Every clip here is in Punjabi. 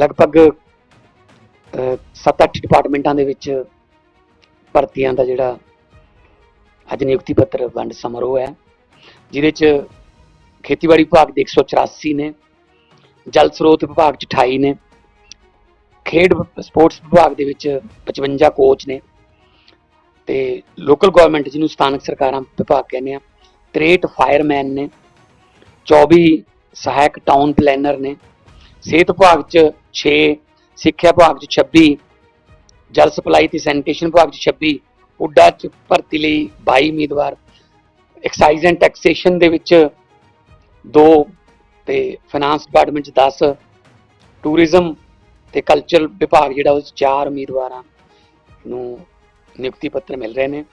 ਲਗਭਗ 7-8 ਡਿਪਾਰਟਮੈਂਟਾਂ ਦੇ ਵਿੱਚ ਭਰਤੀਆਂ ਦਾ ਜਿਹੜਾ ਅੱਜ ਨਿਯੁਕਤੀ ਪੱਤਰ ਵੰਡ ਸਮਾਰੋਹ ਹੈ, ਜਿਹਦੇ ਚ ਖੇਤੀਬਾੜੀ ਵਿਭਾਗ ਦੇ 184 ਨੇ, ਜਲ ਸਰੋਤ ਵਿਭਾਗ ਚ 28 ਨੇ, ਖੇਡ ਸਪੋਰਟਸ ਵਿਭਾਗ ਦੇ ਵਿੱਚ 55 ਕੋਚ ਨੇ ਤੇ ਲੋਕਲ ਗਵਰਨਮੈਂਟ ਜਿਹਨੂੰ ਸਥਾਨਕ ਸਰਕਾਰਾਂ ਵਿਭਾਗ ਕਹਿੰਦੇ ਆ 63 ਫਾਇਰਮੈਨ ਨੇ 24 ਸਹਾਇਕ ਟਾਊਨ ਪਲੈਨਰ ਨੇ ਸਿਹਤ ਵਿਭਾਗ ਚ 6 ਸਿੱਖਿਆ ਵਿਭਾਗ ਚ 26 ਜਲ ਸਪਲਾਈ ਤੇ ਸੈਨੀਟੇਸ਼ਨ ਵਿਭਾਗ ਚ 26 ਉੱਡਾ ਚ ਭਰਤੀ ਲਈ 22 ਉਮੀਦਵਾਰ। ਐਕਸਾਈਜ਼ ਐਂਡ ਟੈਕਸੇਸ਼ਨ ਦੇ ਵਿੱਚ 2 ਤੇ ਫਾਈਨਾਂਸ ਡਿਪਾਰਟਮੈਂਟ ਚ 10 ਟੂਰਿਜ਼ਮ ਤੇ ਕਲਚਰ ਵਿਭਾਗ ਜਿਹੜਾ ਉਹ 'ਚ ਚਾਰ ਉਮੀਦਵਾਰਾਂ ਨੂੰ ਨਿਯੁਕਤੀ ਪੱਤਰ ਮਿਲ ਰਹੇ ਨੇ।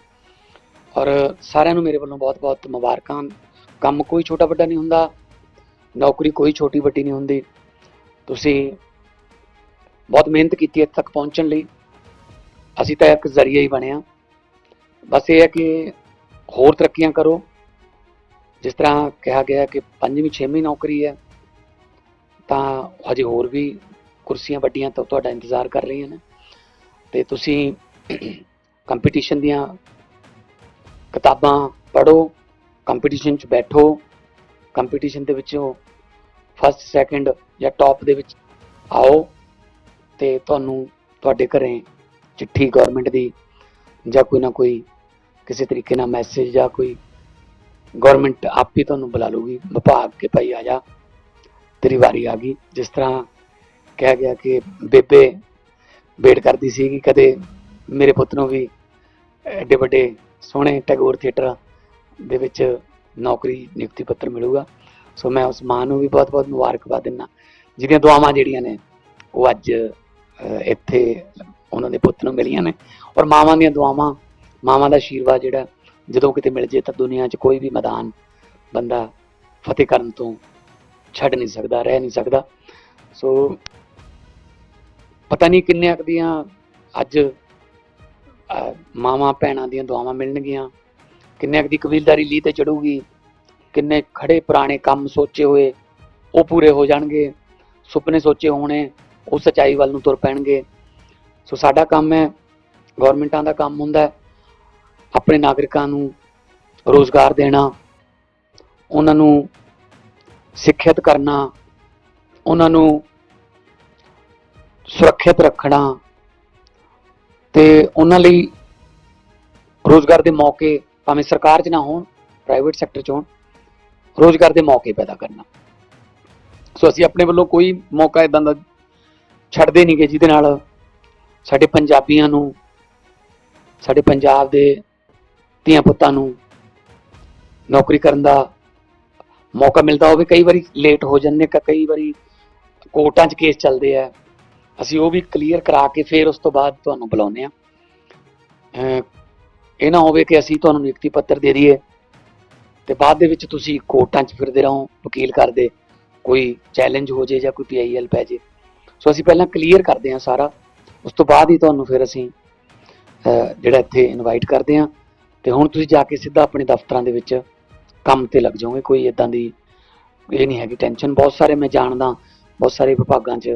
ਔਰ ਸਾਰਿਆਂ ਨੂੰ ਮੇਰੇ ਵੱਲੋਂ ਬਹੁਤ-ਬਹੁਤ ਮੁਬਾਰਕਾਂ। ਕੰਮ ਕੋਈ ਛੋਟਾ ਵੱਡਾ ਨਹੀਂ ਹੁੰਦਾ, ਨੌਕਰੀ ਕੋਈ ਛੋਟੀ ਵੱਡੀ ਨਹੀਂ ਹੁੰਦੀ। ਤੁਸੀਂ ਬਹੁਤ ਮਿਹਨਤ ਕੀਤੀ ਇੱਥੇ ਤੱਕ ਪਹੁੰਚਣ ਲਈ। ਅਸੀਂ ਤਾਂ ਇੱਕ ਜ਼ਰੀਆ ਹੀ ਬਣਿਆ ਬਸ ਇਹ ਹੈ ਕਿ ਹੋਰ ਤਰੱਕੀਆਂ ਕਰੋ। ਜਿਸ ਤਰ੍ਹਾਂ ਕਿਹਾ ਗਿਆ ਕਿ ਪੰਜਵੀਂ, ਛੇਵੀਂ ਨੌਕਰੀ ਹੈ, ਤਾਂ ਹਜੇ ਹੋਰ ਵੀ ਕੁਰਸੀਆਂ ਵੱਡੀਆਂ ਤਾਂ ਤੁਹਾਡਾ ਇੰਤਜ਼ਾਰ ਕਰ ਰਹੀਆਂ ਨੇ। ਤੇ ਤੁਸੀਂ ਕੰਪੀਟੀਸ਼ਨ ਦੀਆਂ ਕਿਤਾਬਾਂ ਪੜ੍ਹੋ, ਕੰਪੀਟੀਸ਼ਨ 'ਚ ਬੈਠੋ, ਕੰਪੀਟੀਸ਼ਨ ਦੇ ਵਿੱਚੋਂ ਫਸਟ ਸੈਕੰਡ ਜਾਂ ਟੌਪ ਦੇ ਵਿੱਚ ਆਓ ਤੇ ਤੁਹਾਨੂੰ ਤੁਹਾਡੇ ਘਰੇ ਚਿੱਠੀ ਗਵਰਨਮੈਂਟ ਦੀ ਜਾਂ ਕੋਈ ਨਾ ਕੋਈ ਕਿਸੇ ਤਰੀਕੇ ਨਾਲ ਮੈਸੇਜ ਜਾਂ ਕੋਈ ਗਵਰਨਮੈਂਟ ਆਪ ਹੀ ਤੁਹਾਨੂੰ ਬੁਲਾ ਲੂਗੀ ਵਿਭਾਗ ਕੇ ਭਾਈ ਆ ਜਾ, ਤੇਰੀ ਵਾਰੀ ਆ ਗਈ। ਜਿਸ ਤਰ੍ਹਾਂ ਕਿਹਾ ਗਿਆ ਕਿ ਬੇਬੇ ਵੇਟ ਕਰਦੀ ਸੀ ਕਿ ਕਦੇ ਮੇਰੇ ਪੁੱਤ ਨੂੰ ਵੀ ਐਡੇ ਵੱਡੇ ਸੋਹਣੇ ਟੈਗੋਰ ਥੀਏਟਰ ਦੇ ਵਿੱਚ ਨੌਕਰੀ, ਨਿਯੁਕਤੀ ਪੱਤਰ ਮਿਲੂਗਾ। ਸੋ ਮੈਂ ਉਸ ਮਾਂ ਨੂੰ ਵੀ ਬਹੁਤ-ਬਹੁਤ ਮੁਬਾਰਕਬਾਦ ਦਿੰਦਾ। ਜਿਹਦੀਆਂ ਦੁਆਵਾਂ ਜਿਹੜੀਆਂ ਨੇ, ਉਹ ਅੱਜ ਇੱਥੇ ਉਹਨਾਂ ਦੇ ਪੁੱਤ ਨੂੰ ਮਿਲੀਆਂ ਨੇ। ਔਰ ਮਾਵਾਂ ਦੀਆਂ ਦੁਆਵਾਂ, ਮਾਵਾਂ ਦਾ ਆਸ਼ੀਰਵਾਦ ਜਿਹੜਾ, ਜਦੋਂ ਕਿਤੇ ਮਿਲ ਜੇ ਤਾਂ ਦੁਨੀਆ 'ਚ ਕੋਈ ਵੀ ਮੈਦਾਨ ਬੰਦਾ ਫਤਿਹ ਕਰਨ ਤੋਂ ਛੱਡ ਨਹੀਂ ਸਕਦਾ, ਰਹਿ ਨਹੀਂ ਸਕਦਾ। ਸੋ ਪਤਾ ਨਹੀਂ ਕਿੰਨੇ ਕੁ ਦੀਆਂ ਅੱਜ ਮਾਵਾਂ, ਭੈਣਾਂ ਦੀਆਂ ਦੁਆਵਾਂ ਮਿਲਣਗੀਆਂ। ਕਿੰਨੇ ਕੁ ਦੀ ਕਬੀਲਦਾਰੀ ਲੀ ਤੇ ਚੜੂਗੀ ਕਿੰਨੇ ਖੜੇ ਪੁਰਾਣੇ ਕੰਮ ਸੋਚੇ ਹੋਏ, ਉਹ ਪੂਰੇ ਹੋ ਜਾਣਗੇ। ਸੁਪਨੇ ਸੋਚੇ ਹੋਣੇ, ਉਹ ਸਚਾਈ ਵੱਲ ਨੂੰ ਤੁਰ ਪੈਣਗੇ। ਸੋ ਸਾਡਾ ਕੰਮ ਹੈ, ਗਵਰਨਮੈਂਟਾਂ ਦਾ ਕੰਮ ਹੁੰਦਾ ਹੈ, ਆਪਣੇ ਨਾਗਰਿਕਾਂ ਨੂੰ ਰੋਜ਼ਗਾਰ ਦੇਣਾ, ਉਹਨਾਂ ਨੂੰ ਸਿੱਖਿਅਤ ਕਰਨਾ, ਉਹਨਾਂ ਨੂੰ ਸੁਰੱਖਿਅਤ ਰੱਖਣਾ ਤੇ ਉਹਨਾਂ ਲਈ ਰੋਜ਼ਗਾਰ ਦੇ ਮੌਕੇ ਭਾਵੇਂ ਸਰਕਾਰ 'ਚ ਨਾ ਹੋਣ ਪ੍ਰਾਈਵੇਟ ਸੈਕਟਰ 'ਚ ਹੋਣ ਰੋਜ਼ਗਾਰ ਦੇ ਮੌਕੇ ਪੈਦਾ ਕਰਨਾ। ਸੋ ਅਸੀਂ ਆਪਣੇ ਵੱਲੋਂ ਕੋਈ ਮੌਕਾ ਇਦਾਂ ਦਾ ਛੱਡਦੇ ਨਹੀਂ ਕਿ ਜਿਹਦੇ ਨਾਲ ਸਾਡੇ ਪੰਜਾਬੀਆਂ ਨੂੰ, ਸਾਡੇ ਪੰਜਾਬ ਦੇ ਧੀਆਂ ਪੁੱਤਾਂ ਨੂੰ ਨੌਕਰੀ ਕਰਨ ਦਾ ਮੌਕਾ ਮਿਲਦਾ ਹੋਵੇ। ਕਈ ਵਾਰੀ ਲੇਟ ਹੋ ਜਾਂਦੇ ਕ- ਕਈ ਵਾਰੀ ਕੋਰਟਾਂ 'ਚ ਕੇਸ ਚੱਲਦੇ ਆ। ਅਸੀਂ ਉਹ ਵੀ ਕਲੀਅਰ ਕਰਾ ਕੇ ਫਿਰ ਉਸ ਤੋਂ ਬਾਅਦ ਤੁਹਾਨੂੰ ਬੁਲਾਉਂਦੇ ਆ। ਇਹ ਨਾ ਹੋਵੇ ਕਿ ਅਸੀਂ ਤੁਹਾਨੂੰ ਨਿਯੁਕਤੀ ਪੱਤਰ ਦੇ ਦਈਏ। ਤੇ ਬਾਅਦ ਦੇ ਵਿੱਚ ਤੁਸੀਂ ਕੋਰਟਾਂ 'ਚ ਫਿਰਦੇ ਰਹੋ, ਵਕੀਲ ਕਰਦੇ, ਕੋਈ ਚੈਲੰਜ ਹੋ ਜੇ ਜਾਂ ਕੋਈ ਪੀਆਈਐਲ ਪੈ ਜੇ। ਸੋ ਅਸੀਂ ਪਹਿਲਾਂ ਕਲੀਅਰ ਕਰਦੇ ਹਾਂ ਸਾਰਾ, ਉਸ ਤੋਂ ਬਾਅਦ ਹੀ ਤੁਹਾਨੂੰ ਫਿਰ ਅਸੀਂ ਜਿਹੜਾ ਇੱਥੇ ਇਨਵਾਈਟ ਕਰਦੇ ਹਾਂ। ਤੇ ਹੁਣ ਤੁਸੀਂ ਜਾ ਕੇ ਸਿੱਧਾ ਆਪਣੇ ਦਫ਼ਤਰਾਂ ਦੇ ਵਿੱਚ ਕੰਮ ਤੇ ਲੱਗ ਜਾਓਗੇ, ਕੋਈ ਇਦਾਂ ਦੀ ਇਹ ਨਹੀਂ ਹੈਗੀ ਟੈਨਸ਼ਨ ਬਹੁਤ ਸਾਰੇ ਮੈਂ ਜਾਣਦਾ, ਬਹੁਤ ਸਾਰੇ ਵਿਭਾਗਾਂ 'ਚ,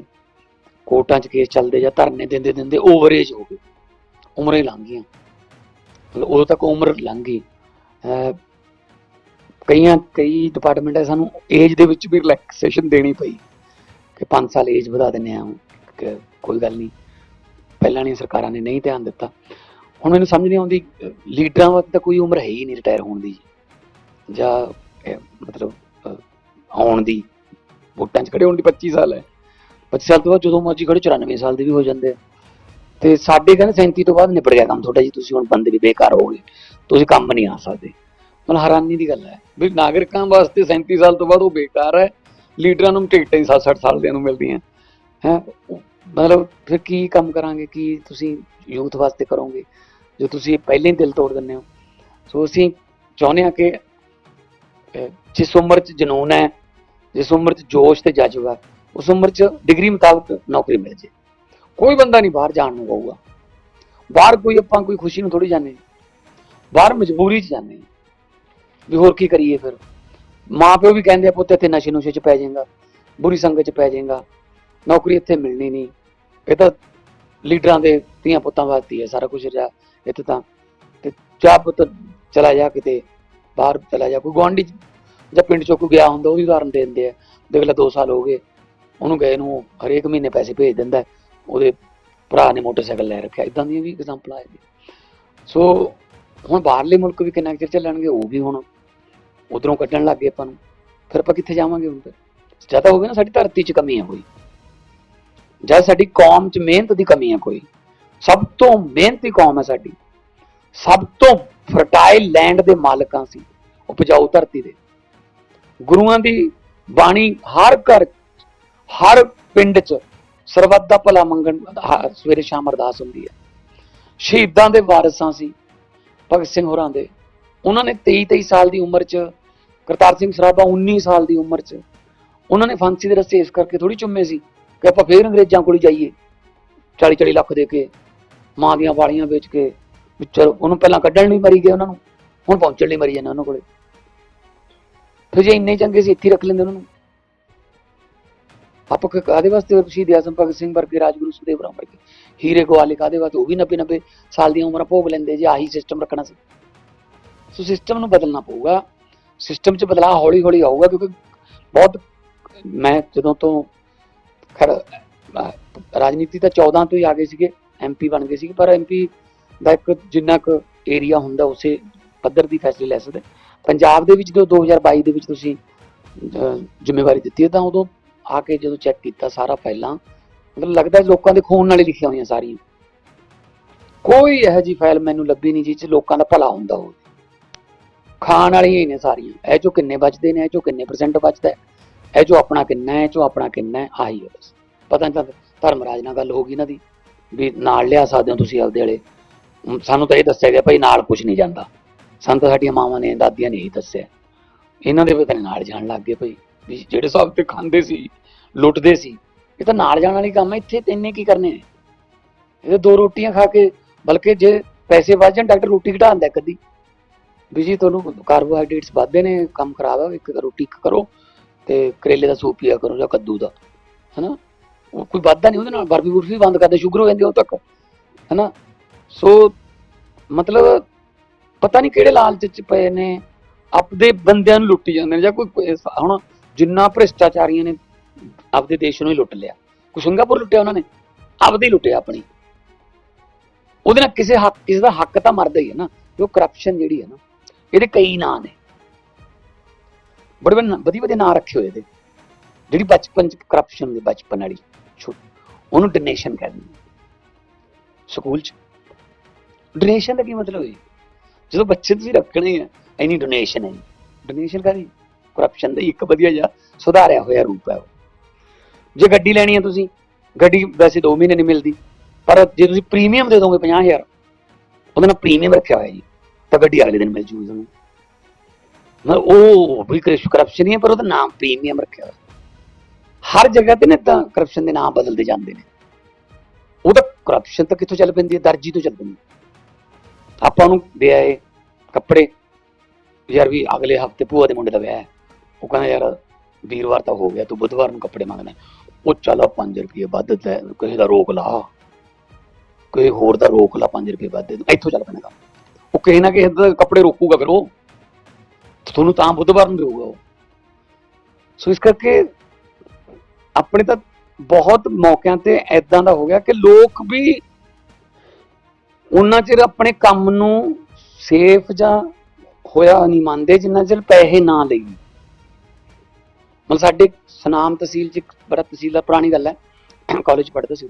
ਕੋਰਟਾਂ 'ਚ ਕੇਸ ਚੱਲਦੇ ਜਾਂ ਧਰਨੇ ਦਿੰਦੇ ਦਿੰਦੇ ਓਵਰਏਜ ਹੋ ਗਏ। ਉਮਰਾਂ ਹੀ ਲੰਘ ਗਈਆਂ। ਮਤਲਬ ਉਦੋਂ ਤੱਕ ਉਮਰ ਲੰਘ ਗਈ। ਕਈਆਂ, ਕਈ ਡਿਪਾਰਟਮੈਂਟ ਹੈ ਸਾਨੂੰ ਏਜ ਦੇ ਵਿੱਚ ਵੀ ਰਿਲੈਕਸੇਸ਼ਨ ਦੇਣੀ ਪਈ ਕਿ 5 ਸਾਲ ਏਜ ਵਧਾ ਦਿੰਨੇ ਆ ਕੋਈ ਗੱਲ ਨਹੀਂ। ਪਹਿਲਾਂ ਨਹੀਂ ਸਰਕਾਰਾਂ ਨੇ ਨਹੀਂ ਧਿਆਨ ਦਿੱਤਾ। ਹੁਣ ਮੈਨੂੰ ਸਮਝ ਨਹੀਂ ਆਉਂਦੀ, ਲੀਡਰਾਂ ਵਾਸਤੇ ਤਾਂ ਕੋਈ ਉਮਰ ਹੈ ਹੀ ਨਹੀਂ ਰਿਟਾਇਰ ਹੋਣ ਦੀ। ਜਾਂ ਮਤਲਬ ਆਉਣ ਦੀ। ਵੋਟਾਂ 'ਚ ਖੜੇ ਹੋਣ ਦੀ 25 ਸਾਲ ਹੈ 25 ਸਾਲ ਤੋਂ ਬਾਅਦ ਜਦੋਂ ਮਰਜ਼ੀ ਖੜੇ 94 ਸਾਲ ਦੇ ਵੀ ਹੋ ਜਾਂਦੇ ਆ। ਤੇ ਸਾਡੇ ਕਹਿੰਦੇ 37 ਤੋਂ ਬਾਅਦ ਨਿਬੜ ਗਿਆ ਕੰਮ ਤੁਹਾਡਾ ਜੀ, ਤੁਸੀਂ ਹੁਣ ਬੰਦੇ ਵੀ ਬੇਕਾਰ ਹੋ ਗਏ ਤੁਸੀਂ ਕੰਮ ਨਹੀਂ ਆ ਸਕਦੇ। ਮਤਲਬ ਹੈਰਾਨੀ ਦੀ ਗੱਲ ਹੈ ਵੀ ਨਾਗਰਿਕਾਂ ਵਾਸਤੇ 37 ਸਾਲ ਤੋਂ ਬਾਅਦ ਉਹ ਬੇਕਾਰ ਹੈ। ਲੀਡਰਾਂ ਨੂੰ ਟਿਕਟਾਂ ਹੀ 60 ਸਾਲ ਦਿਆਂ ਨੂੰ ਮਿਲਦੀਆਂ। ਹੈ ਮਤਲਬ ਫਿਰ ਕੀ ਕੰਮ ਕਰਾਂਗੇ? ਕੀ ਤੁਸੀਂ ਯੂਥ ਵਾਸਤੇ ਕਰੋਗੇ? ਜੋ ਤੁਸੀਂ ਪਹਿਲੇ ਹੀ ਦਿਲ ਤੋੜ ਦਿੰਦੇ ਹੋ। ਸੋ ਅਸੀਂ ਚਾਹੁੰਦੇ ਹਾਂ ਕਿ ਜਿਸ ਉਮਰ 'ਚ ਜਨੂਨ ਹੈ ਜਿਸ ਉਮਰ 'ਚ ਜੋਸ਼ ਤੇ ਜਜ਼ਬਾ ਹੈ, ਉਸ ਉਮਰ 'ਚ ਡਿਗਰੀ ਮੁਤਾਬਕ ਨੌਕਰੀ ਮਿਲ ਜੇ। ਕੋਈ ਬੰਦਾ ਨਹੀਂ ਬਾਹਰ ਜਾਣ ਨੂੰ ਕਹੂਗਾ। ਬਾਹਰ ਕੋਈ ਆਪਾਂ ਕੋਈ ਖੁਸ਼ੀ ਨੂੰ ਥੋੜੀ ਜਾਂਦੇ ਬਾਹਰ ਮਜਬੂਰੀ 'ਚ ਜਾਂਦੇ ਵੀ ਹੋਰ ਕੀ ਕਰੀਏ ਫਿਰ? ਮਾਂ ਪਿਓ ਵੀ ਕਹਿੰਦੇ ਆ, ਪੁੱਤ ਇੱਥੇ ਨਸ਼ੇ ਨੁਸ਼ੇ 'ਚ ਪੈ ਜਾਏਗਾ, ਬੁਰੀ ਸੰਗਤ 'ਚ ਪੈ ਜਾਏਗਾ, ਨੌਕਰੀ ਇੱਥੇ ਮਿਲਣੀ ਨਹੀਂ। ਇਹ ਤਾਂ ਲੀਡਰਾਂ ਦੇ ਧੀਆਂ ਪੁੱਤਾਂ ਵਾਸਤੇ ਹੈ ਸਾਰਾ ਕੁਝ ਜਾ, ਇੱਥੇ ਤਾਂ। ਤੇ ਜਾ ਪੁੱਤ, ਚਲਾ ਜਾ ਕਿਤੇ, ਬਾਹਰ ਚਲਾ ਜਾ, ਕੋਈ ਗੁਆਂਢੀ ਜਾਂ ਪਿੰਡ ਚੋਂ ਕੋਈ ਗਿਆ ਹੁੰਦਾ ਉਹ ਵੀ ਉਦਾਹਰਨ ਦੇ ਦਿੰਦੇ ਆ। ਦੇਖ ਲੈ 2 ਸਾਲ ਹੋ ਗਏ, ਉਹਨੂੰ ਗਏ ਨੂੰ, ਹਰੇਕ ਮਹੀਨੇ ਪੈਸੇ ਭੇਜ ਦਿੰਦਾ ਉਹਦੇ ਭਰਾ ਨੇ ਮੋਟਰਸਾਈਕਲ ਲੈ ਰੱਖਿਆ ਇਦਾਂ ਦੀਆਂ ਵੀ ਐਗਜ਼ਾਮਪਲ ਆਏ ਨੇ ਸੋ, ਹੁਣ ਬਾਹਰਲੇ ਮੁਲਕ ਵੀ ਕਿੰਨਾ ਕੁ ਚਿਰ ਚੱਲਣਗੇ, ਉਹ ਵੀ ਹੁਣ ਉਧਰੋਂ ਕੱਢਣ ਲੱਗ ਗਏ ਆਪਾਂ ਨੂੰ। ਫਿਰ ਆਪਾਂ ਕਿੱਥੇ ਜਾਵਾਂਗੇ ਹੁਣ ਫਿਰ? ਜਾਂ ਤਾਂ ਹੋਵੇ ਨਾ ਸਾਡੀ ਧਰਤੀ 'ਚ ਕਮੀ ਹੈ ਕੋਈ। ਜਾਂ ਸਾਡੀ ਕੌਮ 'ਚ ਮਿਹਨਤ ਦੀ ਕਮੀ ਹੈ ਕੋਈ। ਸਭ ਤੋਂ ਮਿਹਨਤੀ ਕੌਮ ਹੈ ਸਾਡੀ। ਸਭ ਤੋਂ ਫਰਟਾਈਲ ਲੈਂਡ ਦੇ ਮਾਲਕਾਂ ਸੀ, ਉਪਜਾਊ ਧਰਤੀ ਦੇ। ਗੁਰੂਆਂ ਦੀ ਬਾਣੀ ਹਰ ਘਰ, ਹਰ ਪਿੰਡ 'ਚ ਸਰਬੱਤ ਦਾ ਭਲਾ ਮੰਗਣ ਸਵੇਰੇ ਸ਼ਾਮ ਅਰਦਾਸ ਹੁੰਦੀ ਹੈ ਸ਼ਹੀਦਾਂ ਦੇ ਵਾਰਸਾਂ ਸੀ, ਭਗਤ ਸਿੰਘ ਹੋਰਾਂ ਦੇ। ਉਹਨਾਂ ਨੇ 23 23 ਸਾਲ ਦੀ ਉਮਰ 'ਚ ਕਰਤਾਰ ਸਿੰਘ ਸਰਾਭਾ 19 ਸਾਲ ਦੀ ਉਮਰ 'ਚ। ਉਹਨਾਂ ਨੇ ਫਾਂਸੀ ਦੇ ਰਸਤੇ ਇਸ ਕਰਕੇ ਥੋੜੀ ਚੁੰਮੇ ਸੀ ਕਿ ਆਪਾਂ ਫੇਰ ਅੰਗਰੇਜ਼ਾਂ ਕੋਲ ਜਾਈਏ। 40 40 ਲੱਖ ਦੇ ਕੇ, ਮਾਂ ਦੀਆਂ ਵਾਲੀਆਂ ਵੇਚ ਕੇ, ਵੀ ਚਲੋ ਉਹਨੂੰ ਪਹਿਲਾਂ ਕੱਢਣ ਲਈ ਮਰੀ ਗਏ ਉਹਨਾਂ ਨੂੰ, ਹੁਣ ਪਹੁੰਚਣ ਲਈ ਮਰੀ ਜਾਂਦੇ ਉਹਨਾਂ ਕੋਲੇ। ਫਿਰ ਜੇ ਇੰਨੇ ਚੰਗੇ ਸੀ, ਇੱਥੇ ਹੀ ਰੱਖ ਲੈਂਦੇ ਉਹਨਾਂ ਨੂੰ। ਆਪਾਂ ਕ- ਕਾਹਦੇ ਵਾਸਤੇ ਸ਼ਹੀਦ ਆਜ਼ਮ ਭਗਤ ਸਿੰਘ ਵਰਗੇ ਰਾਜਗੁਰੂ ਸੁਖਦੇਵ ਰਾਮ ਵਰਗੇ? ਹੀਰੇ ਗਵਾਲੇ ਕਾਹਦੇ ਵਾਸਤੇ? ਉਹ ਵੀ 90 90 ਸਾਲ ਦੀਆਂ ਉਮਰਾਂ ਭੋਗ ਲੈਂਦੇ ਜੇ ਆਹੀ ਸਿਸਟਮ ਰੱਖਣਾ ਸੀ। ਸੋ ਸਿਸਟਮ ਨੂੰ ਬਦਲਣਾ ਪਊਗਾ। ਸਿਸਟਮ 'ਚ ਬਦਲਾਅ ਹੌਲੀ ਹੌਲੀ ਆਊਗਾ ਕਿਉਂਕਿ ਬਹੁਤ ਮੈਂ ਜਦੋਂ ਤੋਂ ਖਰ ਰਾਜਨੀਤੀ ਤਾਂ 14 ਤੋਂ ਹੀ ਆ ਗਏ ਸੀਗੇ ਐਮਪੀ ਬਣ ਗਏ ਸੀਗੇ, ਪਰ ਐਮਪੀ ਦਾ ਇੱਕ ਜਿੰਨਾ ਕੁ ਏਰੀਆ ਹੁੰਦਾ ਉਸੇ ਪੱਧਰ ਦੀ ਫੈਸਲੇ ਲੈ ਸਕਦੇ। ਪੰਜਾਬ ਦੇ ਵਿੱਚ ਜਦੋਂ 2022 ਦੇ ਵਿੱਚ ਤੁਸੀਂ ਜ਼ਿੰਮੇਵਾਰੀ ਦਿੱਤੀ ਹੈ, ਤਾਂ ਉਦੋਂ ਆ ਕੇ ਜਦੋਂ ਚੈੱਕ ਕੀਤਾ ਸਾਰਾ ਫਾਈਲਾਂ, ਮਤਲਬ ਲੱਗਦਾ ਲੋਕਾਂ ਦੇ ਖੂਨ ਨਾਲ ਹੀ ਲਿਖੀਆਂ ਹੋਈਆਂ ਸਾਰੀਆਂ। ਕੋਈ ਇਹੋ ਜੀ ਫਾਈਲ ਮੈਨੂੰ ਲੱਭੀ ਨਹੀਂ ਜਿਸ 'ਚ ਲੋਕਾਂ ਦਾ ਭਲਾ ਹੁੰਦਾ ਹੋਵੇ। ਖਾਣ ਵਾਲੀਆਂ ਹੀ ਨੇ ਸਾਰੀਆਂ। ਇਹ ਚੋਂ ਕਿੰਨੇ ਬਚਦੇ ਨੇ, ਇਹ ਚੋਂ ਕਿੰਨੇ ਪਰਸੈਂਟ ਬਚਦਾ ਹੈ? ਇਹ ਚੋਂ ਆਪਣਾ ਕਿੰਨਾ ਹੈ, ਇਹ ਚੋਂ ਆਪਣਾ ਕਿੰਨਾ ਹੈ? ਆਹੀ ਹੈ ਬਸ। ਪਤਾ ਨਹੀਂ ਤਾਂ ਧਰਮਰਾਜ ਨਾਲ ਗੱਲ ਹੋ ਗਈ ਇਹਨਾਂ ਦੀ, ਵੀ ਨਾਲ ਲਿਆ ਸਕਦੇ ਹੋ ਤੁਸੀਂ ਆਪਦੇ ਵਾਲੇ। ਸਾਨੂੰ ਤਾਂ ਇਹ ਦੱਸਿਆ ਗਿਆ ਭਾਈ ਨਾਲ ਕੁਝ ਨਹੀਂ ਜਾਂਦਾ। ਸਾਨੂੰ ਤਾਂ ਸਾਡੀਆਂ ਮਾਵਾਂ ਨੇ, ਦਾਦੀਆਂ ਨੇ ਇਹੀ ਦੱਸਿਆ। ਇਹਨਾਂ ਦੇ ਪਤਾ ਨਾਲ ਜਾਣ ਲੱਗ ਗਏ ਭਾਈ, ਵੀ ਜਿਹੜੇ ਹਿਸਾਬ ਤੇ ਖਾਂਦੇ ਸੀ, ਲੁੱਟਦੇ ਸੀ, ਇਹ ਤਾਂ ਨਾਲ ਜਾਣ ਵਾਲੀ ਕੰਮ ਹੈ, ਇੱਥੇ ਤੈਨੇ ਕੀ ਕਰਨੇ ਨੇ? ਇਹ ਤਾਂ ਦੋ ਰੋਟੀਆਂ ਖਾ ਕੇ, ਬਲਕਿ ਜੇ ਪੈਸੇ ਵੱਧ ਜਾਣ, ਡਾਕਟਰ ਰੋਟੀ ਘਟਾਉਂਦਾ ਦਿੰਦਾ ਕਦੀ ਵੀ ਜੀ ਤੁਹਾਨੂੰ ਕਾਰਬੋਹਾਈਡਰੇਟਸ ਵੱਧਦੇ ਨੇ, ਕੰਮ ਖਰਾਬ ਆ, ਇੱਕ ਰੋਟੀ ਇੱਕ ਕਰੋ ਤੇ ਕਰੇਲੇ ਦਾ ਸੂਪ ਪੀਆ ਕਰੋ ਜਾਂ ਕੱਦੂ ਦਾ, ਹਨਾ? ਉਹ ਕੋਈ ਵੱਧਦਾ ਨਹੀਂ ਉਹਦੇ ਨਾਲ, ਬਰਫੀ ਬੁਰਫੀ ਬੰਦ ਕਰਦੇ, ਸ਼ੂਗਰ ਹੋ ਜਾਂਦੀ ਉਹ ਤੱਕ, ਹਨਾ? ਸੋ ਮਤਲਬ ਪਤਾ ਨਹੀਂ ਕਿਹੜੇ ਲਾਲਚ ਚ ਪਏ ਨੇ, ਆਪਦੇ ਬੰਦਿਆਂ ਨੂੰ ਲੁੱਟੀ ਜਾਂਦੇ ਨੇ ਜਾਂ ਕੋਈ ਹੁਣ ਜਿੰਨਾ ਭ੍ਰਿਸ਼ਟਾਚਾਰੀਆਂ ਨੇ ਆਪਦੇ ਦੇਸ਼ ਨੂੰ ਹੀ ਲੁੱਟ ਲਿਆ, ਕੋਈ ਸਿੰਗਾਪੁਰ ਲੁੱਟਿਆ ਉਹਨਾਂ ਨੇ, ਆਪਦੇ ਹੀ ਲੁੱਟਿਆ ਆਪਣੀ। ਉਹਦੇ ਨਾਲ ਕਿਸੇ ਹੱਕ, ਕਿਸੇ ਦਾ ਹੱਕ ਤਾਂ ਮਰਦਾ ਹੀ ਹੈ ਨਾ, ਜੋ ਕਰਪਸ਼ਨ ਜਿਹੜੀ ਹੈ ਨਾ ਇਹਦੇ ਕਈ ਨਾਂ ਨੇ। ਬੜੇ ਬੜੇ ਵਧੀਆ ਵਧੀਆ ਨਾਂ ਰੱਖੇ ਹੋਏ ਇਹਦੇ। ਜਿਹੜੀ ਬਚਪਨ ਚ ਕਰਪਸ਼ਨ ਦੀ ਬਚਪਨ ਵਾਲੀ ਛੋ- ਉਹਨੂੰ ਡੋਨੇਸ਼ਨ ਕਹਿੰਦੇ ਸਕੂਲ ਚ। ਡੋਨੇਸ਼ਨ ਦਾ ਕੀ ਮਤਲਬ ਹੈ? ਜਦੋਂ ਬੱਚੇ ਤੁਸੀਂ ਰੱਖਣੇ ਆ ਐਨੀ ਡੋਨੇਸ਼ਨ ਹੈ ਡੋਨੇਸ਼ਨ ਕਰੀ ਕਰਪਸ਼ਨ ਦਾ ਹੀ ਇੱਕ ਵਧੀਆ ਜਿਹਾ ਸੁਧਾਰਿਆ ਹੋਇਆ ਰੂਪ ਹੈ ਉਹ। ਜੇ ਗੱਡੀ ਲੈਣੀ ਹੈ ਤੁਸੀਂ, ਗੱਡੀ ਵੈਸੇ 2 ਮਹੀਨੇ ਨਹੀਂ ਮਿਲਦੀ, ਪਰ ਜੇ ਤੁਸੀਂ ਪ੍ਰੀਮੀਅਮ ਦੇ ਦੋਗੇ 50000 ਉਹਦੇ ਨਾਲ ਪ੍ਰੀਮੀਅਮ ਰੱਖਿਆ ਹੋਇਆ ਜੀ। ਤਾਂ ਗੱਡੀ ਅਗਲੇ ਦਿਨ ਮਿਲ ਜੂਗੀ ਤੁਹਾਨੂੰ। ਮਤਲਬ ਉਹ ਵੀ ਕਰਪਸ਼ਨ ਹੀ ਹੈ, ਪਰ ਉਹਦਾ ਨਾਮ ਪ੍ਰੀਮੀਅਮ ਰੱਖਿਆ ਹੋਇਆ। ਹਰ ਜਗ੍ਹਾ ਤੇ ਨੇ ਤਾਂ ਕਰਪਸ਼ਨ ਦੇ ਨਾਮ ਬਦਲਦੇ ਜਾਂਦੇ ਨੇ। ਉਹ ਤਾਂ ਕਰਪਸ਼ਨ ਤਾਂ ਕਿੱਥੋਂ ਚੱਲ ਪੈਂਦੀ ਹੈ? ਦਰਜੀ ਤੋਂ ਚੱਲ ਪੈਂਦੀ ਆਪਾਂ ਨੂੰ ਦੇ ਆਏ ਕੱਪੜੇ ਯਾਰ ਵੀ ਅਗਲੇ ਹਫ਼ਤੇ ਭੂਆ ਦੇ ਮੁੰਡੇ ਦਾ ਵਿਆਹ ਹੈ। ਉਹ ਕਹਿੰਦਾ, ਯਾਰ ਵੀਰਵਾਰ ਤਾਂ ਹੋ ਗਿਆ, ਤੂੰ ਬੁੱਧਵਾਰ ਨੂੰ ਕੱਪੜੇ ਮੰਗਣਾ ਉਹ ਚਲਾ 5 ਰੁਪਏ ਵੱਧ ਕਿਸੇ ਦਾ ਰੋਕ ਲਾ। ਕੋਈ ਹੋਰ ਦਾ ਰੋਕ ਲਾ 5 ਰੁਪਏ ਵੱਧ ਦੇ ਇੱਥੋਂ ਚੱਲ ਪੈਣਾ ਕੰਮ। ਉਹ ਕਿਸੇ ਨਾ ਕਿਸੇ ਦਾ ਕੱਪੜੇ ਰੋਕੂਗਾ ਫਿਰ ਉਹ। ਤੁਹਾਨੂੰ ਤਾਂ ਬੁੱਧਵਾਰ ਨੂੰ ਦੇਊਗਾ ਉਹ। ਸੋ ਇਸ ਕਰਕੇ ਆਪਣੇ ਤਾਂ ਬਹੁਤ ਮੌਕਿਆਂ ਤੇ ਐਦਾਂ ਦਾ ਹੋ ਗਿਆ ਕਿ ਲੋਕ ਵੀ ਉਹਨਾਂ ਚਿਰ ਆਪਣੇ ਕੰਮ ਨੂੰ ਸੇਫ ਜਾਂ ਹੋਇਆ ਨਹੀਂ ਮੰਨਦੇ, ਜਿੰਨਾ ਚਿਰ ਪੈਸੇ ਨਾ ਲਈ। ਮਤਲਬ ਸਾਡੇ ਸਨਾਮ ਤਹਿਸੀਲ ਚ ਇੱਕ ਬੜਾ ਤਹਿਸੀਲਦਾਰ, ਪੁਰਾਣੀ ਗੱਲ ਹੈ ਕਾਲਜ ਪੜ੍ਹਦਾ ਸੀ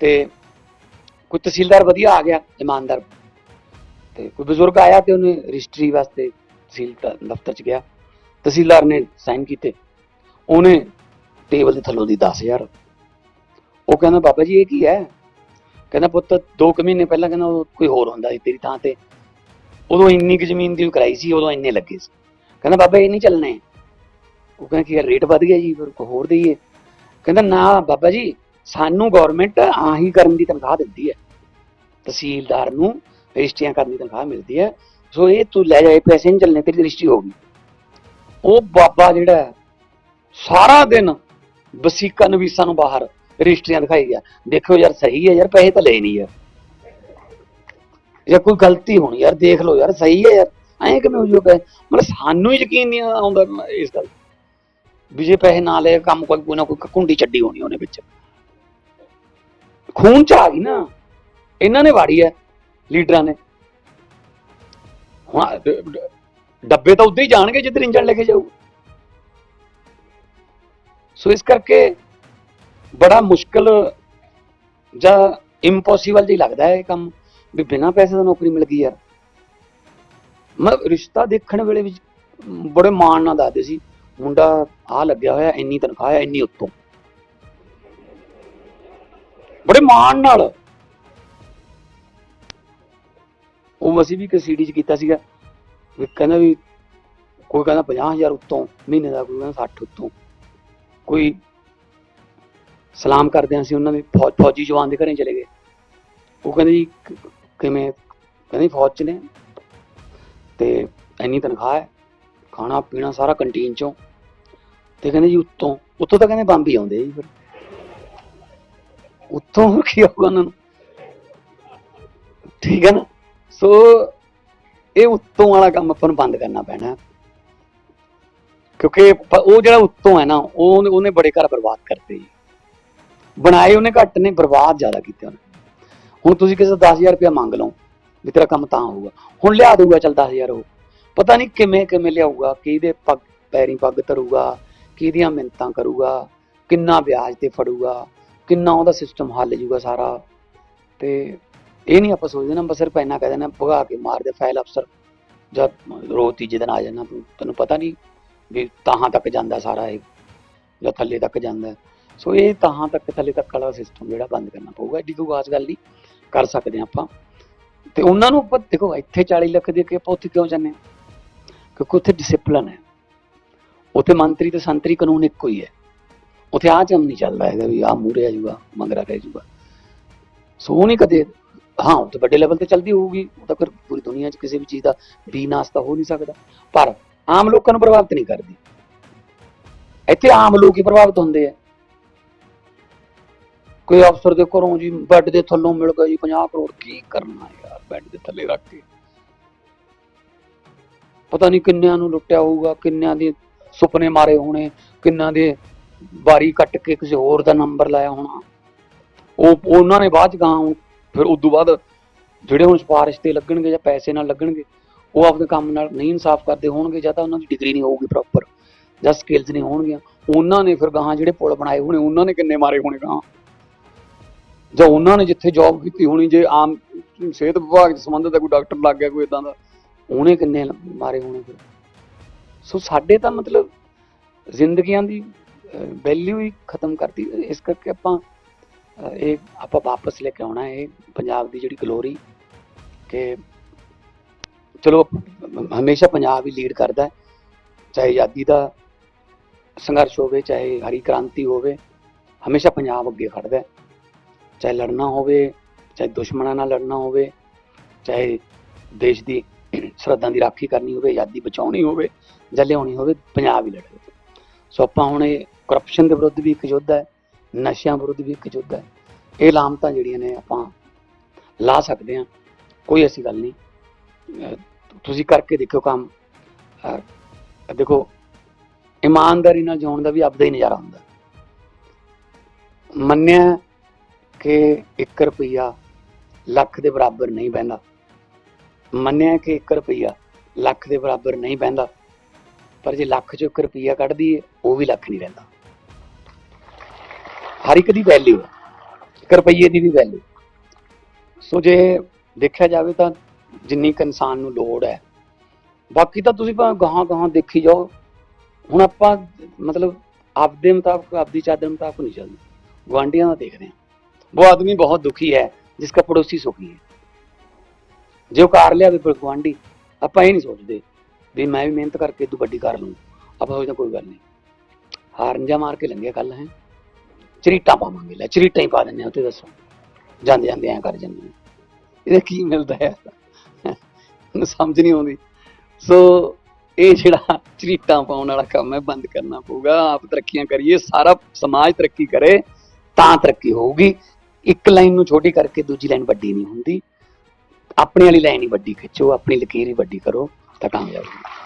ਤੇ ਕੋਈ ਤਹਿਸੀਲਦਾਰ ਵਧੀਆ ਆ ਗਿਆ, ਇਮਾਨਦਾਰ। ਤੇ ਕੋਈ ਬਜ਼ੁਰਗ ਆਇਆ ਤੇ ਉਹਨੇ ਰਜਿਸਟਰੀ ਵਾਸਤੇ ਤਹਿਸੀਲ ਦਫ਼ਤਰ ਚ ਗਿਆ। ਤਹਿਸੀਲਦਾਰ ਨੇ ਸਾਈਨ ਕੀਤੇ। ਉਹਨੇ ਟੇਬਲ ਦੇ ਥੱਲੋਂ ਦੀ 10000 ਉਹ ਕਹਿੰਦਾ, ਬਾਬਾ ਜੀ, ਇਹ ਕੀ ਹੈ? ਕਹਿੰਦਾ, ਪੁੱਤ 2 ਕੁ ਮਹੀਨੇ ਪਹਿਲਾਂ ਕਹਿੰਦਾ ਉਦੋਂ ਕੋਈ ਹੋਰ ਹੁੰਦਾ ਸੀ ਤੇਰੀ ਥਾਂ ਤੇ। ਉਦੋਂ ਇੰਨੀ ਕੁ ਜ਼ਮੀਨ ਦੀ ਕਰਾਈ ਸੀ, ਉਦੋਂ ਇੰਨੇ ਲੱਗੇ ਸੀ। ਕਹਿੰਦਾ, ਬਾਬਾ, ਇਹ ਨਹੀਂ ਚੱਲਣੇ। ਉਹ ਕਹਿੰਦਾ, ਕੀ ਯਾਰ, ਰੇਟ ਵੱਧ ਗਿਆ ਜੀ, ਫਿਰ ਕੋਈ ਹੋਰ ਦਈਏ? ਕਹਿੰਦਾ, ਨਾ, ਬਾਬਾ ਜੀ, ਸਾਨੂੰ ਗਵਰਨਮੈਂਟ ਆਹੀ ਕਰਨ ਦੀ ਤਨਖਾਹ ਦਿੰਦੀ ਹੈ। ਤਹਿਸੀਲਦਾਰ ਨੂੰ ਰਜਿਸਟਰੀਆਂ ਕਰਨੀ ਤਨਖਾਹ ਮਿਲਦੀ ਹੈ। ਸੋ ਇਹ ਤੂੰ ਲੈ ਜਾਏ ਪੈਸੇ ਨਹੀਂ ਚੱਲਣੇ, ਤੇਰੀ ਰਜਿਸਟਰੀ ਹੋ ਗਈ। ਉਹ ਬਾਬਾ ਜਿਹੜਾ ਸਾਰਾ ਦਿਨ ਵਸੀਕਾ ਨਵੀਸਾਂ ਨੂੰ ਬਾਹਰ ਰਜਿਸਟਰੀਆਂ ਦਿਖਾਈ ਗਿਆ। ਦੇਖੋ ਯਾਰ, ਸਹੀ ਹੈ ਯਾਰ, ਪੈਸੇ ਤਾਂ ਲਏ ਨਹੀਂ ਯਾਰ ਜਾਂ ਕੋਈ ਗਲਤੀ ਹੋਣੀ, ਯਾਰ ਦੇਖ ਲਓ ਯਾਰ, ਸਹੀ ਹੈ ਯਾਰ। ਐਂ ਕਿਵੇਂ ਹੋ ਜੂਗਾ ਮਤਲਬ ਸਾਨੂੰ ਹੀ ਯਕੀਨ ਨਹੀਂ ਆਉਂਦਾ ਇਸ ਗੱਲ ਵੀ ਜੇ ਪੈਸੇ ਨਾ ਲਏ, ਕੰਮ ਕੋਈ ਕੋਈ ਨਾ ਕੋਈ ਕੁੰਡੀ ਚੱਡੀ ਹੋਣੀ ਉਹਨੇ ਵਿੱਚ। ਖੂਨ ਚ ਆ ਗਈ ਨਾ। ਇਹਨਾਂ ਨੇ ਵਾੜੀ ਹੈ ਲੀਡਰਾਂ ਨੇ। ਹੁਣ ਡੱਬੇ ਤਾਂ ਉੱਧਰ ਹੀ ਜਾਣਗੇ ਜਿੱਧਰ ਇੰਜਣ ਲੈ ਕੇ ਜਾਊ। ਸੋ ਇਸ ਕਰਕੇ ਬੜਾ ਮੁਸ਼ਕਲ ਜਾਂ ਇੰਪੋਸੀਬਲ ਜਿਹਾ ਲੱਗਦਾ ਹੈ ਇਹ ਕੰਮ, ਵੀ ਬਿਨਾਂ ਪੈਸੇ ਦਾ ਨੌਕਰੀ ਮਿਲ ਗਈ ਯਾਰ। ਮੈਂ ਰਿਸ਼ਤਾ ਦੇਖਣ ਵੇਲੇ ਵੀ ਬੜੇ ਮਾਣ ਨਾਲ ਦੱਸਦੇ ਸੀ, ਮੁੰਡਾ ਆ ਲੱਗਿਆ ਹੋਇਆ, ਇੰਨੀ ਤਨਖਾਹ ਹੈ, ਇੰਨੀ ਉੱਤੋਂ। ਬੜੇ ਮਾਣ ਨਾਲ ਉਹ ਅਸੀਂ ਵੀ ਇੱਕ ਸੀਡੀ ਚ ਕੀਤਾ ਸੀਗਾ ਵੀ ਕਹਿੰਦਾ ਵੀ ਕੋਈ ਕਹਿੰਦਾ 50000 ਉੱਤੋਂ, ਮਹੀਨੇ ਦਾ, ਕੋਈ ਕਹਿੰਦਾ 60 ਉੱਤੋਂ। ਕੋਈ ਸਲਾਮ ਕਰਦੇ ਹਾਂ ਅਸੀਂ ਉਹਨਾਂ ਦੇ ਫੌਜ ਫੌਜੀ ਜਵਾਨ ਦੇ ਘਰੇ ਚਲੇ ਗਏ। ਉਹ ਕਹਿੰਦੇ ਜੀ ਕਿਵੇਂ, ਕਹਿੰਦੇ ਫੌਜ ਚ ਨੇ। ਤੇ ਇੰਨੀ ਤਨਖਾਹ ਹੈ, ਖਾਣਾ, ਪੀਣਾ ਸਾਰਾ ਕੰਟੀਨ ਚੋਂ। ਤੇ ਕਹਿੰਦੇ ਜੀ ਉੱਤੋਂ ਉੱਤੋਂ ਤਾਂ ਕਹਿੰਦੇ ਬੰਬ ਹੀ ਆਉਂਦੇ ਜੀ ਫਿਰ। ਉੱਤੋਂ ਕੀ ਆਊਗਾ ਉਹਨਾਂ ਨੂੰ? ਠੀਕ ਹੈ ਨਾ? ਸੋ ਇਹ ਉੱਤੋਂ ਵਾਲਾ ਕੰਮ ਆਪਾਂ ਨੂੰ ਬੰਦ ਕਰਨਾ ਪੈਣਾ। ਕਿਉਂਕਿ ਉਹ ਜਿਹੜਾ ਉੱਤੋਂ ਹੈ ਨਾ, ਉਹ ਉਹਨੇ ਬੜੇ ਘਰ ਬਰਬਾਦ ਕਰਤੇ ਜੀ। ਬਣਾਏ ਉਹਨੇ ਘੱਟ ਨੇ, ਬਰਬਾਦ ਜ਼ਿਆਦਾ ਕੀਤੇ ਉਹਨੇ। ਹੁਣ ਤੁਸੀਂ ਕਿਸੇ ਤੋਂ 10000 ਰੁਪਇਆ ਮੰਗ ਲਓ, ਵੀ ਤੇਰਾ ਕੰਮ ਤਾਂ ਹੋਊਗਾ। ਹੁਣ ਲਿਆ ਦਊਗਾ, ਚੱਲ 10000 ਉਹ। ਪਤਾ ਨਹੀਂ ਕਿਵੇਂ ਕਿਵੇਂ ਲਿਆਊਗਾ, ਕਿਹਦੇ ਪੱਗ, ਪੈਰੀ ਪੱਗ ਧਰੂਗਾ, ਕਿਹਦੀਆਂ ਮਿੰਤਾਂ ਕਰੂਗਾ, ਕਿੰਨਾ ਵਿਆਜ ਤੇ ਫੜੂਗਾ, ਕਿੰਨਾ ਉਹਦਾ ਸਿਸਟਮ ਹੱਲ ਜੂਗਾ ਸਾਰਾ। ਤੇ ਇਹ ਨਹੀਂ ਆਪਾਂ ਸੋਚਦੇ ਨਾ ਬਸ ਸਿਰਫ ਇੰਨਾ ਕਹਿ ਦੇਣਾ ਭਗਾ ਕੇ ਮਾਰ ਦੇ ਫਾਈਲ ਅਫਸਰ। ਜਦ ਰੋਜ਼ ਤੀਜੇ ਦਿਨ ਆ ਜਾਣਾ ਤੈਨੂੰ ਪਤਾ ਨਹੀਂ ਵੀ ਤਾਹਾਂ ਤੱਕ ਜਾਂਦਾ ਸਾਰਾ ਇਹ, ਜਾਂ ਥੱਲੇ ਤੱਕ ਜਾਂਦਾ। ਸੋ ਇਹ ਤਾਹਾਂ ਤੱਕ, ਥੱਲੇ ਤੱਕ ਵਾਲਾ ਸਿਸਟਮ ਜਿਹੜਾ ਬੰਦ ਕਰਨਾ ਪਊਗਾ ਐਡੀ ਕੋਈ ਖਾਸ ਗੱਲ ਨਹੀਂ, ਕਰ ਸਕਦੇ ਹਾਂ ਆਪਾਂ। ਤੇ ਉਹਨਾਂ ਨੂੰ ਆਪਾਂ, ਦੇਖੋ, ਇੱਥੇ 40 ਲੱਖ ਦੇ ਕੇ ਆਪਾਂ ਉੱਥੇ ਕਿਉਂ ਜਾਂਦੇ ਹਾਂ? ਕਿਉਂਕਿ ਉੱਥੇ ਡਿਸਪਲਿਨ ਹੈ। ਉੱਥੇ ਮੰਤਰੀ ਤੇ ਸੰਤਰੀ ਕਾਨੂੰਨ ਇੱਕੋ ਹੀ ਹੈ। ਉੱਥੇ ਆਹ ਕੰਮ ਨਹੀਂ ਚੱਲਦਾ ਹੈਗਾ ਵੀ ਆਹ ਮੂਰੇ ਆ ਜੂਗਾ ਮੰਗਰਾ ਰਹਿ ਜੂਗਾ ਸੋ ਉਹ ਨਹੀਂ ਕਦੇ ਹਾਂ, ਉਹ ਤਾਂ ਵੱਡੇ ਲੈਵਲ ਤੇ ਚੱਲਦੀ ਹੋਊਗੀ, ਉਹ ਤਾਂ ਫਿਰ ਪੂਰੀ ਦੁਨੀਆ 'ਚ ਕਿਸੇ ਵੀ ਚੀਜ਼ ਦਾ ਵੀ ਨਾਸ ਹੋ ਨਹੀਂ ਸਕਦਾ। ਪਰ ਆਮ ਲੋਕਾਂ ਨੂੰ ਪ੍ਰਭਾਵਿਤ ਨਹੀਂ ਕਰਦੀ। ਇੱਥੇ ਆਮ ਲੋਕ ਹੀ ਪ੍ਰਭਾਵਿਤ ਹੁੰਦੇ ਆ। ਕੋਈ ਅਫਸਰ ਦੇ ਘਰੋਂ ਜੀ ਬੈੱਡ ਦੇ ਥੱਲੋਂ ਮਿਲ ਗਿਆ ਜੀ 50 ਕਰੋੜ ਕੀ ਕਰਨਾ ਯਾਰ ਬੈੱਡ ਦੇ ਥੱਲੇ ਰੱਖ ਕੇ। ਪਤਾ ਨਹੀਂ ਕਿੰਨਿਆਂ ਨੂੰ ਲੁੱਟਿਆ ਹੋਊਗਾ, ਕਿੰਨਿਆਂ ਦੇ ਸੁਪਨੇ ਮਾਰੇ ਹੋਣੇ ਕਿੰਨਾਂ ਦੇ ਬਾਰੀ ਕੱਟ ਕੇ ਕਿਸੇ ਹੋਰ ਦਾ ਨੰਬਰ ਲਾਇਆ ਹੋਣਾ। ਉਹ, ਉਹਨਾਂ ਨੇ ਬਾਅਦ ਚ ਗਾਂ ਫਿਰ ਉਸ ਤੋਂ ਬਾਅਦ ਜਿਹੜੇ ਹੁਣ ਸਿਫਾਰਿਸ਼ ਤੇ ਲੱਗਣਗੇ ਜਾਂ ਪੈਸੇ ਨਾਲ ਲੱਗਣਗੇ, ਉਹ ਆਪਣੇ ਕੰਮ ਨਾਲ ਨਹੀਂ ਇਨਸਾਫ ਕਰਦੇ ਹੋਣਗੇ ਜਾਂ ਤਾਂ ਉਹਨਾਂ ਦੀ ਡਿਗਰੀ ਨਹੀਂ ਹੋਊਗੀ ਪ੍ਰੋਪਰ ਜਾਂ ਸਕਿੱਲਸ ਨਹੀਂ ਹੋਣਗੀਆਂ। ਉਹਨਾਂ ਨੇ ਫਿਰ ਗਾਂ ਜਿਹੜੇ ਪੁਲ ਬਣਾਏ ਹੋਣੇ, ਉਹਨਾਂ ਨੇ ਕਿੰਨੇ ਮਾਰੇ ਹੋਣੇ ਗਾਂ ਜਾਂ ਉਹਨਾਂ ਨੇ ਜਿੱਥੇ ਜੌਬ ਕੀਤੀ ਹੋਣੀ, ਜੇ ਆਮ ਸਿਹਤ ਵਿਭਾਗ 'ਚ ਸੰਬੰਧਿਤ ਕੋਈ ਡਾਕਟਰ ਲੱਗ ਗਿਆ, ਕੋਈ ਇਦਾਂ ਦਾ, ਉਹਨੇ ਕਿੰਨੇ ਮਾਰੇ ਹੋਣੇ ਫਿਰ? ਸੋ ਸਾਡੇ ਤਾਂ ਮਤਲਬ ਜ਼ਿੰਦਗੀਆਂ ਦੀ ਵੈਲਿਊ ਹੀ ਖਤਮ ਕਰਤੀ। ਇਸ ਕਰਕੇ ਆਪਾਂ ਇਹ ਆਪਾਂ ਵਾਪਸ ਲੈ ਕੇ ਆਉਣਾ ਹੈ ਇਹ ਪੰਜਾਬ ਦੀ ਜਿਹੜੀ ਗਲੋਰੀ ਕਿ ਚਲੋ, ਹਮੇਸ਼ਾ ਪੰਜਾਬ ਹੀ ਲੀਡ ਕਰਦਾ ਹੈ, ਚਾਹੇ ਆਜ਼ਾਦੀ ਦਾ ਸੰਘਰਸ਼ ਹੋਵੇ, ਚਾਹੇ ਹਰੀ ਕ੍ਰਾਂਤੀ ਹੋਵੇ, ਹਮੇਸ਼ਾ ਪੰਜਾਬ ਅੱਗੇ ਖੜਦਾ ਹੈ। ਚਾਹੇ ਲੜਨਾ ਹੋਵੇ, ਚਾਹੇ ਦੁਸ਼ਮਣਾਂ ਨਾਲ ਲੜਨਾ ਹੋਵੇ, ਚਾਹੇ ਦੇਸ਼ ਦੀ ਸਰਹੱਦਾਂ ਦੀ ਰਾਖੀ ਕਰਨੀ ਹੋਵੇ, ਆਜ਼ਾਦੀ ਬਚਾਉਣੀ ਹੋਵੇ ਜਾਂ ਲਿਆਉਣੀ ਹੋਵੇ, ਪੰਜਾਬ ਹੀ ਲੜੇ ਸੋ ਆਪਾਂ ਹੁਣ ਇਹ ਕਰਪਸ਼ਨ ਦੇ ਵਿਰੁੱਧ ਵੀ ਇੱਕ ਯੁੱਧ ਹੈ ਨਸ਼ਿਆਂ ਵਿਰੁੱਧ ਵੀ ਇੱਕ ਯੁੱਧ ਹੈ। ਇਹ ਲਾਮਤਾਂ ਜਿਹੜੀਆਂ ਨੇ ਆਪਾਂ ਲਾ ਸਕਦੇ ਹਾਂ। ਕੋਈ ਐਸੀ ਗੱਲ ਨਹੀਂ। ਤੁਸੀਂ ਕਰਕੇ ਦੇਖਿਓ ਕੰਮ। ਦੇਖੋ, ਇਮਾਨਦਾਰੀ ਨਾਲ ਜਿਉਣ ਦਾ ਵੀ ਆਪਦਾ ਹੀ ਨਜ਼ਾਰਾ ਹੁੰਦਾ। ਮੰਨਿਆ ਕਿ 1 ਰੁਪਈਆ ਲੱਖ ਦੇ ਬਰਾਬਰ ਨਹੀਂ ਬਹਿੰਦਾ। ਮੰਨਿਆ ਕਿ 1 ਰੁਪਈਆ ਲੱਖ ਦੇ ਬਰਾਬਰ ਨਹੀਂ ਬਹਿੰਦਾ। ਪਰ ਜੇ ਲੱਖ ਚੋਂ 1 ਰੁਪਈਆ ਕੱਢ ਦਈਏ, ਉਹ ਵੀ ਲੱਖ ਨਹੀਂ ਰਹਿੰਦਾ। ਹਰ ਇੱਕ ਦੀ ਵੈਲਿਊ ਹੈ। 1 ਰੁਪਏ ਦੀ ਵੀ ਵੈਲਿਊ ਸੋ ਜੇ ਦੇਖਿਆ ਜਾਵੇ ਤਾਂ ਜਿੰਨੀ ਕੁ ਇਨਸਾਨ ਨੂੰ ਲੋੜ ਹੈ। ਬਾਕੀ ਤਾਂ ਤੁਸੀਂ ਭਾਵੇਂ ਗਾਹਾਂ ਗਾਹਾਂ ਦੇਖੀ ਜਾਓ। ਹੁਣ ਆਪਾਂ ਮਤਲਬ ਆਪਦੇ ਮੁਤਾਬਕ, ਆਪਦੀ ਚਾਦਰ ਮੁਤਾਬਕ ਨਹੀਂ ਚੱਲਦੇ। ਗਵਾਂਡੀਆਂ ਦਾ ਦੇਖ ਰਹੇ ਹਾਂ। ਉਹ ਆਦਮੀ ਬਹੁਤ ਦੁਖੀ ਹੈ, ਜਿਸ ਦਾ ਪੜੋਸੀ ਸੁਖੀ ਹੈ। ਜੇ ਉਹ ਕਾਰ ਲਿਆਵੇ ਪਰ ਗਵਾਂਡੀ ਆਪਾਂ ਇਹ ਨਹੀਂ ਸੋਚਦੇ ਵੀ ਮੈਂ ਵੀ ਮਿਹਨਤ ਕਰਕੇ ਤੂੰ ਵੱਡੀ ਕਰ ਲੂੰ ਆਪਾਂ ਸੋਚਦੇ ਕੋਈ ਗੱਲ ਨਹੀਂ। ਹਾਰਨ ਜਾ ਮਾਰ ਕੇ ਲੰਗੇ ਕੱਲ ਹੈ। ਚਰੀਟਾਂ ਪਾਵਾਂਗੇ, ਲੈ ਚਰੀਟਾਂ ਹੀ ਪਾ ਦਿੰਦੇ ਆ ਉੱਤੇ ਦੱਸੋ। ਜਾਂਦੇ ਜਾਂਦੇ ਐਂ ਕਰ ਜਾਂਦੇ ਆ ਇਹਦਾ ਕੀ ਮਿਲਦਾ ਹੈ? ਮੈਨੂੰ ਸਮਝ ਨਹੀਂ ਆਉਂਦੀ। ਸੋ ਇਹ ਜਿਹੜਾ ਚਰੀਟਾਂ ਪਾਉਣ ਵਾਲਾ ਕੰਮ ਹੈ, ਬੰਦ ਕਰਨਾ ਪਊਗਾ। ਆਪ ਤਰੱਕੀਆਂ ਕਰੀਏ, ਸਾਰਾ ਸਮਾਜ ਤਰੱਕੀ ਕਰੇ, ਤਾਂ ਤਰੱਕੀ ਹੋਊਗੀ। ਇੱਕ ਲਾਈਨ ਨੂੰ ਛੋਟੀ ਕਰਕੇ ਦੂਜੀ ਲਾਈਨ ਵੱਡੀ ਨਹੀਂ ਹੁੰਦੀ। ਆਪਣੀ ਵਾਲੀ ਲਾਈਨ ਹੀ ਵੱਡੀ ਖਿੱਚੋ, ਆਪਣੀ ਲਕੀਰ ਹੀ ਵੱਡੀ ਕਰੋ, ਤਾਂ ਕਾਮਯਾਬ ਹੋਊਗਾ।